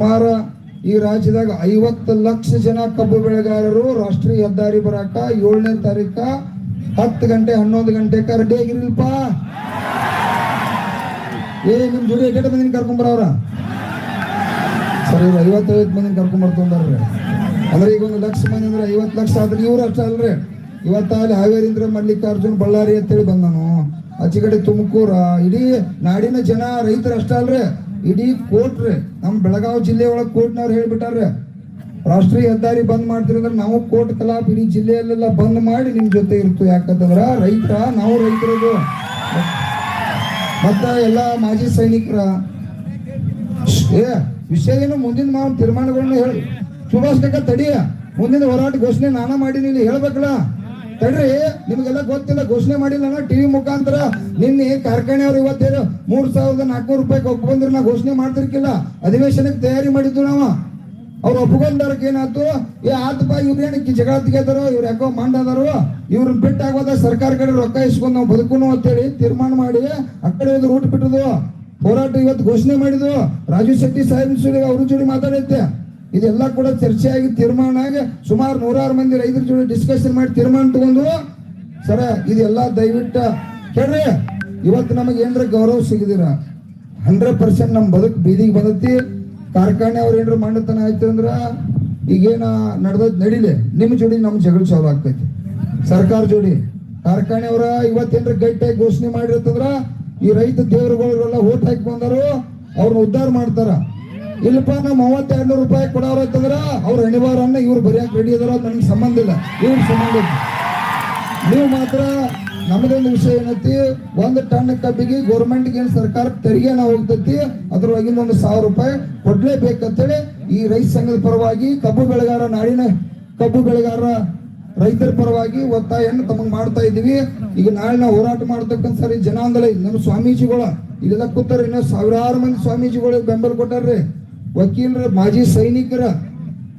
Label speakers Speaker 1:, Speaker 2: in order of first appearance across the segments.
Speaker 1: ಸುಮಾರು ಈ ರಾಜ್ಯದಾಗ ಐವತ್ತು ಲಕ್ಷ ಜನ ಕಬ್ಬು ಬೆಳೆಗಾರರು ರಾಷ್ಟ್ರೀಯ ಹೆದ್ದಾರಿ ಬರಾಕ ಏಳನೇ ತಾರೀಕ ಹತ್ತು ಗಂಟೆ ಹನ್ನೊಂದು ಗಂಟೆ ರೆಡಿ ಆಗಿರ್ಲಿಲ್ಪ ಏ, ನಿಮ್ ಜೋಡಿ ಎಕಡೆ ಮಂದಿನ ಕರ್ಕೊಂಬರವ್ರ ಸರ್, ಇವ್ರು ಐವತ್ತೈವತ್ತು ಮಂದಿನ ಕರ್ಕೊಂಬರ್ತಂದ್ರೆ ಅಂದ್ರೆ ಈಗ ಒಂದು ಲಕ್ಷ ಮಂದಿ ಅಂದ್ರೆ ಐವತ್ತು ಲಕ್ಷ ಆದ್ರೆ ಇವ್ರು ಅಷ್ಟ ಅಲ್ರಿ. ಇವತ್ತ ಅಲ್ಲಿ ಹಾವೇರಿಂದ್ರ ಮಲ್ಲಿಕಾರ್ಜುನ್ ಬಳ್ಳಾರಿ ಅಂತೇಳಿ ಬಂದನು. ಆಚೆ ಕಡೆ ತುಮಕೂರ, ಇಡೀ ನಾಡಿನ ಜನ ರೈತರು ಅಷ್ಟ ಅಲ್ರಿ. ಇಡೀ ಕೋರ್ಟ್ ರೀ ನಮ್ಮ ಬೆಳಗಾವಿ ಜಿಲ್ಲೆ ಒಳಗೆ ಕೋರ್ಟ್ನವ್ರು ಹೇಳ್ಬಿಟ್ಟಾರ್ರಿ. ರಾಷ್ಟ್ರೀಯ ಹೆದ್ದಾರಿ ಬಂದ್ ಮಾಡ್ತಿರಂದ್ರೆ ನಾವು ಕೋರ್ಟ್ ಕಲಾಪ ಇಡೀ ಜಿಲ್ಲೆಯಲ್ಲೆಲ್ಲ ಬಂದ್ ಮಾಡಿ ನಿಮ್ ಜೊತೆ ಇರ್ತು ಯಾಕಂತಂದ್ರ ರೈತರ, ನಾವು ರೈತರದು. ಮತ್ತ ಎಲ್ಲ ಮಾಜಿ ಸೈನಿಕರ. ಏ, ವಿಷಯ ಏನು ಮುಂದಿನ ನಾವು ತೀರ್ಮಾನಗಳನ್ನ ಹೇಳಿ. ಸುಭಾಷ್ ತಡಿಯ ಮುಂದಿನ ಹೋರಾಟ ಘೋಷಣೆ ನಾನಾ ಮಾಡಿ ನೀನು ಹೇಳ್ಬೇಕಲ್ಲ. ತಡ್ರಿ, ನಿಮಗೆಲ್ಲ ಗೊತ್ತಿಲ್ಲ, ಘೋಷಣೆ ಮಾಡಿಲ್ಲ ಟಿವಿ ಮುಖಾಂತರ. ನಿನ್ನೆ ಕಾರ್ಖಾನೆಯವ್ರು ಇವತ್ತೇನು ಮೂರ್ ಸಾವಿರದ ನಾಲ್ಕುನೂರು ರೂಪಾಯಿ ಒಪ್ಪ ನಾ ಘೋಷಣೆ ಮಾಡ್ತಿರ್ಕಿಲ್ಲ. ಅಧಿವೇಶನಕ್ಕೆ ತಯಾರಿ ಮಾಡಿದ್ದು ನಾವು. ಅವ್ರು ಒಪ್ಕೊಂಡಾರಕ್ಕೆ ಏನಾಯ್ತು? ಏ ಆತಪ್ಪ ಇವ್ರು ಏನಕ್ಕೆ ಜಗಳ ತೆಗೆದಾರೋ ಇವ್ರು ಯಾಕೋ ಮಾಡದಾರು ಇವ್ರನ್ನ ಬಿಟ್ಟಾಗೋದ ಸರ್ಕಾರ ಕಡೆ ರೊಕ್ಕ ಇಸ್ಕೊಂಡು ನಾವು ಬದುಕುನು ಅಂತೇಳಿ ತೀರ್ಮಾನ ಮಾಡಿ ಆ ಕಡೆ ರೂಟ್ ಬಿಟ್ಟದು ಹೋರಾಟ ಇವತ್ತು ಘೋಷಣೆ ಮಾಡಿದ್ರು ರಾಜು ಶೆಟ್ಟಿ ಸಾಹೇಬ್ ಅವ್ರ ಜೋಡಿ ಮಾತಾಡೈತೆ. ಇದೆಲ್ಲ ಕೂಡ ಚರ್ಚೆ ಆಗಿ ತೀರ್ಮಾನ ಆಗಿ ಸುಮಾರು ನೂರಾರು ಮಂದಿ ರೈತರ ಜೊತೆ ಡಿಸ್ಕಷನ್ ಮಾಡಿ ತೀರ್ಮಾನ ತಗೊಂಡು, ಸರ, ಇದೆಲ್ಲ ದಯವಿಟ್ಟು ಕೇಳ್ರಿ, ಇವತ್ತು ನಮಗೆ ಏನ್ರ ಗೌರವ ಸಿಗದಿರ. ಹಂಡ್ರೆಡ್ ಪರ್ಸೆಂಟ್ ನಮ್ಮ ಬದುಕು ಬೀದಿಗೆ ಬಂದತಿ. ಕಾರ್ಖಾನೆ ಅವ್ರು ಏನ್ರ ಮಾಡತನ ಆಯ್ತು ಅಂದ್ರ ಈಗೇನ ನಡೆದ ನಡಿಲೆ. ನಿಮ್ಮ ಜೋಡಿ ನಮ್ಮ ಜಗಳ ಚಾಲು ಆಗ್ತೈತಿ. ಸರ್ಕಾರ ಜೋಡಿ. ಇವತ್ತು ಇವತ್ತೇನ್ರ ಗಟ್ಟಿಯಾಗಿ ಘೋಷಣೆ ಮಾಡಿರ್ತಂದ್ರ ಈ ರೈತ ದೇವರುಗಳೆಲ್ಲ ಓಟ್ ಹಾಕಿ ಬಂದರು, ಅವ್ರನ್ನ ಉದ್ಧಾರ ಮಾಡ್ತಾರ. ಇಲ್ಲಪ್ಪ ನಾವು ಮೂವತ್ತೆರಡು ನೂರು ರೂಪಾಯಿ ಕೊಡೋರು ಅಂತಂದ್ರೆ ಅವ್ರ ಹೆಣಿವಾರನ್ನ ಇವ್ರು ಬರೆಯಕ್ಕೆ ರೆಡಿ ಇದಾರ ನನಗೆ ಸಂಬಂಧ ಇಲ್ಲ. ಇವ್ರ ಸಂಬಂಧ ಇಲ್ಲ. ನೀವು ಮಾತ್ರ ನಮ್ದೊಂದು ವಿಷಯ ಏನೈತಿ, ಒಂದು ಟನ್ ಕಬ್ಬಿಗೆ ಗೌರ್ಮೆಂಟ್ಗೆ ಏನು ಸರ್ಕಾರ ನಾವು ಹೋಗ್ತೈತಿ, ಅದ್ರೊಳಗಿಂದ ಒಂದು ಸಾವಿರ ರೂಪಾಯಿ ಕೊಡ್ಲೇಬೇಕಂತೇಳಿ ಈ ರೈತ ಸಂಘದ ಪರವಾಗಿ ಕಬ್ಬು ಬೆಳೆಗಾರ ನಾಡಿನ ಕಬ್ಬು ಬೆಳೆಗಾರ ರೈತರ ಪರವಾಗಿ ಒತ್ತಾಯನ್ನು ತಮಗೆ ಮಾಡ್ತಾ ಇದೀವಿ ಈಗ ನಾಳೆ ಹೋರಾಟ ಮಾಡ್ತಕ್ಕಂಥ ಸರಿ ಜನಾಂದೋಲನ. ನಮ್ಮ ಸ್ವಾಮೀಜಿಗಳ, ಇಲ್ಲೆಲ್ಲ ಕೂತಾರ ಇನ್ನೂ ಸಾವಿರಾರು ಮಂದಿ ಸ್ವಾಮೀಜಿಗಳಿಗೆ ಬೆಂಬಲ ಕೊಟ್ಟಾರ್ರಿ. ವಕೀಲರ, ಮಾಜಿ ಸೈನಿಕರ,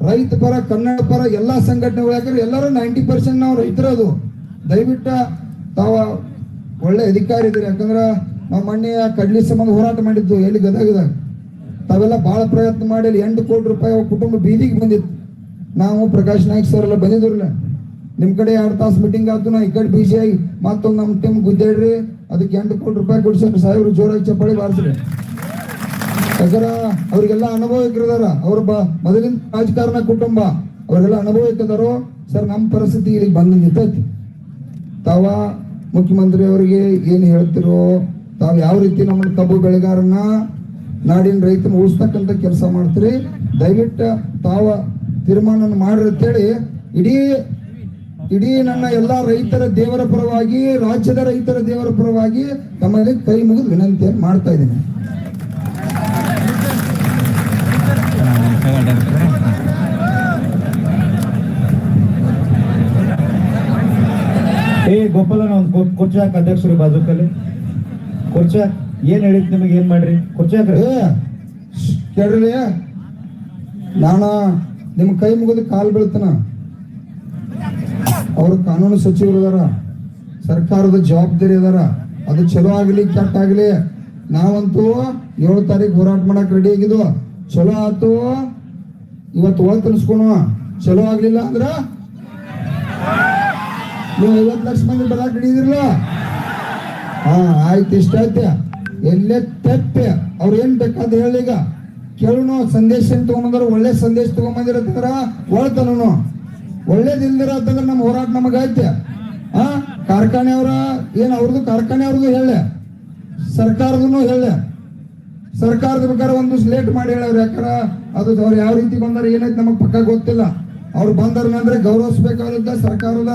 Speaker 1: ರೈತ ಪರ, ಕನ್ನಡ ಪರ, ಎಲ್ಲಾ ಸಂಘಟನೆಗಳು ಯಾಕಂದ್ರೆ ಎಲ್ಲರೂ ನೈಂಟಿ ಪರ್ಸೆಂಟ್ ನಾವು ರೈತರದು. ದಯವಿಟ್ಟು ತಾವ ಒಳ್ಳೆ ಅಧಿಕಾರಿ ಇದ್ರಿ ಯಾಕಂದ್ರೆ ನಾವು ಮೊನ್ನೆ ಕಡ್ಲಿ ಸಂಬಂಧ ಹೋರಾಟ ಮಾಡಿದ್ದು. ಎಲ್ಲಿ ಗದಗದಾಗ ತಾವೆಲ್ಲ ಬಹಳ ಪ್ರಯತ್ನ ಮಾಡಿ ಎಂಟು ಕೋಟಿ ರೂಪಾಯಿ ಕುಟುಂಬ ಬೀದಿಗೆ ಬಂದಿತ್ತು. ನಾವು ಪ್ರಕಾಶ್ ನಾಯ್ಕ್ ಸರ್ ಎಲ್ಲ ಬಂದಿದ್ರಲ್ಲ. ನಿಮ್ಮ ಕಡೆ ಎರಡು ತಾಸು ಮೀಟಿಂಗ್ ಆಯ್ತು. ನಾ ಈ ಕಡೆ ಬಿಸಿ ಆಗಿ ಮತ್ತೊಂದು ನಮ್ಮ ಟೀಮ್ ಗುದ್ದಾಡ್ರಿ. ಅದಕ್ಕೆ ಎಂಟು ಕೋಟಿ ರೂಪಾಯಿ ಕೊಡ್ಸ್ರಿ ಸಾಹೇಬ್ರು ಜೋರಾಗಿ ಚಪ್ಪಾಳಿ ಬಾರಿಸ್ರಿ. ಯಾಕಂದ್ರ ಅವ್ರಿಗೆಲ್ಲ ಅನುಭವಿಕರದಾರ ಅವ್ರ ಬ, ಮೊದಲಿನ ರಾಜಕಾರಣ ಕುಟುಂಬ, ಅವ್ರಿಗೆಲ್ಲ ಇಕ್ಕಿದಾರೋ ಸರ್, ನಮ್ಮ ಪರಿಸ್ಥಿತಿ ಇಲ್ಲಿ ಬಂದ ನಿಂತೈತಿ. ತಾವ ಮುಖ್ಯಮಂತ್ರಿ ಅವರಿಗೆ ಏನು ಹೇಳ್ತಿರೋ, ತಾವು ಯಾವ ರೀತಿ ನಮ್ಮ ಕಬ್ಬು ಬೆಳೆಗಾರನ್ನ, ನಾಡಿನ ರೈತನ ಉಳಿಸ್ತಕ್ಕಂಥ ಕೆಲಸ ಮಾಡ್ತೀರಿ, ದಯವಿಟ್ಟು ತಾವ ತೀರ್ಮಾನ ಮಾಡ್ರಿ ಇಡೀ ಇಡೀ ನನ್ನ ಎಲ್ಲಾ ರೈತರ ದೇವರ ಪರವಾಗಿ, ರಾಜ್ಯದ ರೈತರ ದೇವರ ಪರವಾಗಿ ತಮ್ಮಲ್ಲಿ ಕೈ ಮುಗಿದು ವಿನಂತಿಯನ್ನು ಮಾಡ್ತಾ ಇದ್ದೀನಿ.
Speaker 2: ಏ ಗೋಪಾಲನ ಒಂದು ಕುರ್ಚಿ ಹಾಕಿ ಅಧ್ಯಕ್ಷರು ಬಾಜುಕಲ್ಲಿ. ಕುರ್ಚಿ ಏನು ಏನ್ ಹೇಳಿದ್ ನಿಮಗೆ, ಏನ್ ಮಾಡ್ರಿ? ಕುರ್ಚಿ ಹಾಕ್ರಿ
Speaker 1: ಕೇಳ್ರಿ, ನಾನು ನಿಮ್ಮ ಕೈ ಮುಗಿದು ಕಾಲ್ ಬೀಳ್ತಾನ? ಅವ್ರ ಕಾನೂನು ಸಚಿವರು ಅದಾರ, ಸರ್ಕಾರದ ಜವಾಬ್ದಾರಿ ಅದಾರ, ಅದು ಚಲೋ ಆಗಲಿ, ಕೆಟ್ಟ ಆಗಲಿ, ನಾವಂತೂ ಏಳು ತಾರೀಕು ಹೋರಾಟ ಮಾಡಕ್ ರೆಡಿ ಆಗಿದ್ವು. ಚಲೋ ಆತು ಇವತ್ತು ಒಳ ತನಿಸ್ಕೊಣ ಚಲೋ ಆಗ್ಲಿಲ್ಲ ಅಂದ್ರ? ನೀವು ಐವತ್ತು ಲಕ್ಷ ಮಂದಿ ಬರಾಕ್ ಹಿಡಿದಿರಲ್ಲ ಹಾ, ಆಯ್ತು, ಇಷ್ಟ ಐತೆ ಎಲ್ಲೇ ತಪ್ಪೆ. ಅವ್ರು ಏನ್ ಬೇಕಾದ್ರೆ ಹೇಳೀಗ ಕೇಳೋಣ, ಸಂದೇಶ ಏನ್ ತಗೊಂಡ್ರ ಒಳ್ಳೆ ಸಂದೇಶ ತಗೊಂಬಂದಿರತ್ತಂದ್ರ ಒಳ್ತನನು ಒಳ್ಳೇದಿಲ್ದಿರ ಅಂತಂದ್ರೆ ನಮ್ಮ ಹೋರಾಟ ನಮಗ ಐತೆ ಆ ಕಾರ್ಖಾನೆಯವರ ಏನ್ ಅವ್ರದ್ದು ಕಾರ್ಖಾನೆ ಅವ್ರದ್ದು ಹೇಳ. ಸರ್ಕಾರದೂ ಹೇಳೆ. ಸರ್ಕಾರದ ಪ್ರಕಾರ ಒಂದು ಸ್ಲೇಟ್ ಮಾಡಿ ಹೇಳವ್ರು ಯಾಕಾರ? ಅದು ಅವ್ರು ಯಾವ ರೀತಿ ಬಂದಾರ ಏನೈತೆ ನಮಗೆ ಪಕ್ಕ ಗೊತ್ತಿಲ್ಲ. ಅವ್ರು ಬಂದಾರ ಅಂದ್ರೆ ಗೌರವಿಸ್ಬೇಕಾದ ಸರ್ಕಾರದ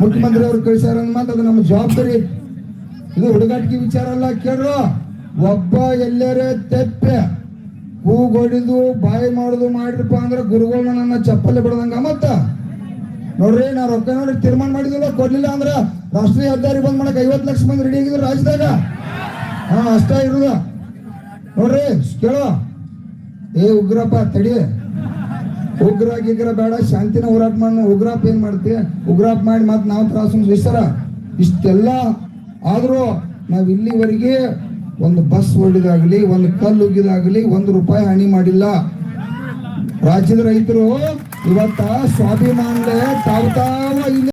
Speaker 1: ಮುಖ್ಯಮಂತ್ರಿ ಅವ್ರು ಕಳಿಸ್ಯಾರ ಮಾತು ಅದು ನಮ್ಮ ಜವಾಬ್ದಾರಿ. ಇದು ಹುಡುಗಾಟಿಕೆ ವಿಚಾರ ಅಲ್ಲ ಕೇಳ್ರು? ಒಬ್ಬ ಎಲ್ಲರೇ ತೆಪ್ಪೆ ಹೂಗೊಡಿದು ಬಾಯಿ ಮಾಡುದು ಮಾಡಿರಪ್ಪ ಅಂದ್ರೆ ಗುರುಗಳನ್ನ ನನ್ನ ಚಪ್ಪಲಿ ಬಿಡದಂಗ ಮತ್ತ? ನೋಡ್ರಿ, ನಾ ರೊಕ್ಕ ನೋಡ್ರಿ ತೀರ್ಮಾನ ಮಾಡಿದಿಲ್ಲ ಕೊಡ್ಲಿಲ್ಲ ಅಂದ್ರೆ ರಾಷ್ಟ್ರೀಯ ಹೆದ್ದಾರಿ ಬಂದ್ ಮಾಡಕ್ ಐವತ್ ಲಕ್ಷ ಮಂದಿ ರೆಡಿ ಆಗಿದ್ರು ರಾಜ್ಯದಾಗ. ಹಾ, ಅಷ್ಟ ಇರುದ. ನೋಡ್ರಿ, ಕೇಳೋ? ಏ, ಉಗ್ರಪ್ಪ, ತಡಿ. ಉಗ್ರ ಗಿಗ್ರ ಬೇಡ, ಶಾಂತಿನ ಹೋರಾಟ ಮಾಡಿ. ಉಗ್ರಪ್ಪ ಏನ್ ಮಾಡ್ತಿ? ಉಗ್ರಾಪ್ ಮಾಡಿ ಮತ್ತೆ ನಾವು ತ್ರಾಸು ಇಷ್ಟರ ಇಷ್ಟೆಲ್ಲ ಆದರೂ ನಾವು ಇಲ್ಲಿವರೆಗೆ ಒಂದು ಬಸ್ ಹೊಡಿದಾಗ್ಲಿ, ಒಂದು ಕಲ್ಲು ಉಗ್ಗಿದಾಗ್ಲಿ, ಒಂದು ರೂಪಾಯಿ ಹಾನಿ ಮಾಡಿಲ್ಲ. ರಾಜ್ಯದ ರೈತರು ಇವತ್ತ ಸ್ವಾಭಿಮಾನದ ತಾವು ತಾವ